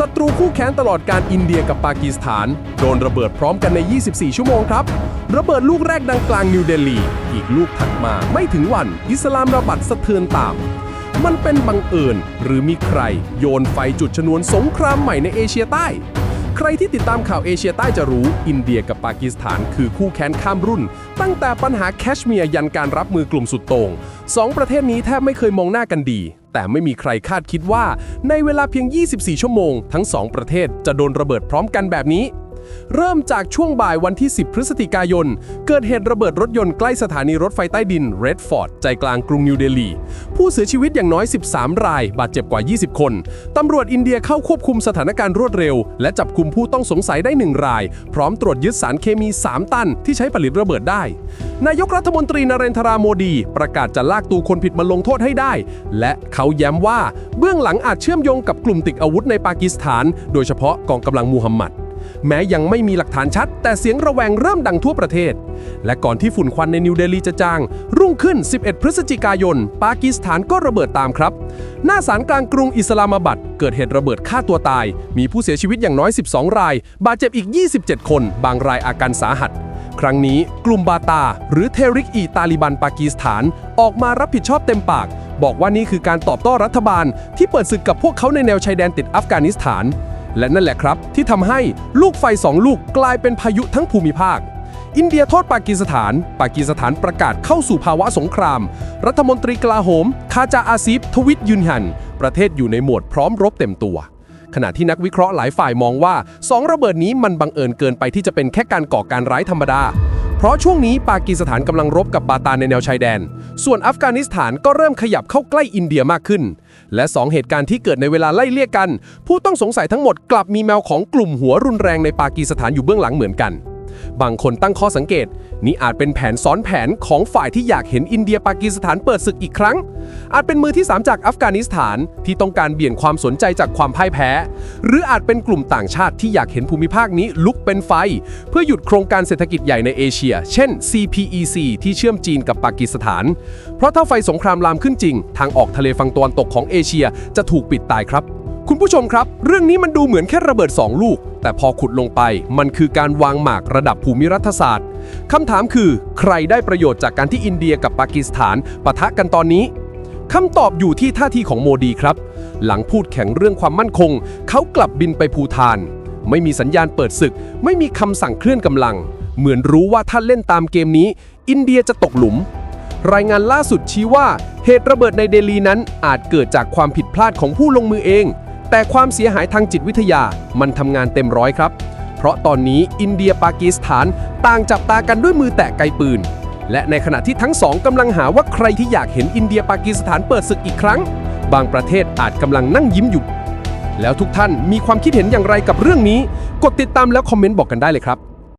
ศัตรูคู่แค้นตลอดการอินเดียกับปากีสถาน โดนระเบิดพร้อมกันใน 24 ชั่วโมงครับ ระเบิดลูกแรกดังกลางนิวเดลี อีกลูกถัดมาไม่ถึงวัน อิสลามระบาดสะเทือนตาม มันเป็นบังเอิญหรือมีใคร โยนไฟจุดชนวนสงครามใหม่ในเอเชียใต้ ใครที่ติดตามข่าวเอเชียใต้จะรู้ อินเดียกับปากีสถานคือคู่แข่งข้ามรุ่น ตั้งแต่ปัญหาแคชเมียร์ยันการรับมือกลุ่มสุดโต่งสองประเทศนี้แทบไม่เคยมองหน้ากันดี แต่ไม่มีใครคาดคิดว่า ในเวลาเพียง 24 ชั่วโมง ทั้งสองประเทศจะโดนระเบิดพร้อมกันแบบนี้ เริ่มจากช่วงบ่ายวันที่ 10 พฤศจิกายน เกิดเหตุระเบิดรถยนต์ใกล้สถานีรถไฟใต้ดินเรดฟอร์ดใจกลางกรุงนิวเดลี ผู้เสียชีวิตอย่างน้อย 13 ราย บาดเจ็บกว่า 20 คน ตำรวจอินเดียเข้าควบคุมสถานการณ์รวดเร็ว และจับกุมผู้ต้องสงสัยได้ 1 ราย พร้อมตรวจยึดสารเคมี 3 ตัน ที่ใช้ผลิตระเบิดได้ นายกรัฐมนตรีนเรนทราโมดี ประกาศจะลากตัวคนผิดมาลงโทษให้ได้ และเขาย้ำว่าเบื้องหลังอาจเชื่อมโยงกับกลุ่มติดอาวุธในปากีสถาน โดยเฉพาะกองกำลังมูฮัมหมัด แม้ยังไม่มีหลักฐานชัด แต่เสียงระแวงเริ่มดังทั่วประเทศ และก่อนที่ฝุ่นควันในนิวเดลีจะจาง รุ่งขึ้น 11 พฤศจิกายน ปากีสถานก็ระเบิดตามครับ หน้าศาลกลางกรุงอิสลามาบัดเกิดเหตุระเบิดฆ่าตัวตาย มีผู้เสียชีวิตอย่างน้อย 12 ราย บาดเจ็บอีก 27 คน บางรายอาการสาหัสครั้งนี้กลุ่มบาตา หรือเทริกอีตาลิบันปากีสถาน ออกมารับผิดชอบเต็มปาก บอกว่านี่คือการตอบโต้รัฐบาล ที่เปิดศึกกับพวกเขาในแนวชายแดนติดอัฟกานิสถาน และนั่นแหละครับ ที่ทำให้ลูกไฟสองลูกกลายเป็นพายุทั้งภูมิภาค อินเดียโทษปากีสถาน ปากีสถานประกาศเข้าสู่ภาวะสงคราม รัฐมนตรีกลาโหม คาจาอาซีฟทวิตยืนยัน ประเทศอยู่ในโหมดพร้อมรบเต็มตัว ขณะที่นักวิเคราะห์หลายฝ่ายมองว่าสองระเบิดนี้มันบังเอิญเกินไปที่จะเป็นแค่การก่อการร้ายธรรมดา เพราะช่วงนี้ปากีสถานกำลังรบกับบาตานในแนวชายแดน ส่วนอัฟกานิสถานก็เริ่มขยับเข้าใกล้อินเดียมากขึ้น และสองเหตุการณ์ที่เกิดในเวลาไล่เลี่ยกัน ผู้ต้องสงสัยทั้งหมดกลับมีแมวของกลุ่มหัวรุนแรงในปากีสถานอยู่เบื้องหลังเหมือนกัน บางคนตั้งข้อสังเกต นี่อาจเป็นแผนซ้อนแผนของฝ่ายที่อยากเห็นอินเดียปากีสถานเปิดศึกอีกครั้ง อาจเป็นมือที่ 3 จากอัฟกานิสถานที่ต้องการเบี่ยงความสนใจจากความพ่ายแพ้ หรืออาจเป็นกลุ่มต่างชาติที่อยากเห็นภูมิภาคนี้ลุกเป็นไฟ เพื่อหยุดโครงการเศรษฐกิจใหญ่ในเอเชีย เช่น CPEC ที่เชื่อมจีนกับปากีสถาน เพราะถ้าไฟสงครามลามขึ้นจริง ทางออกทะเลฝั่งตะวันตกของเอเชียจะถูกปิดตายครับ คุณผู้ชมครับ เรื่องนี้มันดูเหมือนแค่ระเบิด 2 ลูก แต่พอขุดลงไปมันคือการวางหมากระดับภูมิรัฐศาสตร์คำถามคือ ใครได้ประโยชน์จากการที่อินเดียกับปากีสถานปะทะกันตอนนี้คำตอบอยู่ที่ท่าทีของโมดีครับ หลังพูดแข่งเรื่องความมั่นคง เขากลับบินไปภูทาน ไม่มีสัญญาณเปิดศึก ไม่มีคำสั่งเคลื่อนกำลัง เหมือนรู้ว่าถ้าเล่นตามเกมนี้ อินเดียจะตกหลุม รายงานล่าสุดชี้ว่า เหตุระเบิดในเดลีนั้นอาจเกิดจากความผิดพลาดของผู้ลงมือเอง แต่ความเสียหายทางจิตวิทยามันทำงานเต็มร้อยครับ เพราะตอนนี้อินเดียปากีสถานต่างจับตากันด้วยมือแตะไกปืน และในขณะที่ทั้งสองกำลังหาว่าใครที่อยากเห็นอินเดียปากีสถานเปิดศึกอีกครั้ง บางประเทศอาจกำลังนั่งยิ้มอยู่ แล้วทุกท่านมีความคิดเห็นอย่างไรกับเรื่องนี้ กดติดตามแล้วคอมเมนต์บอกกันได้เลยครับ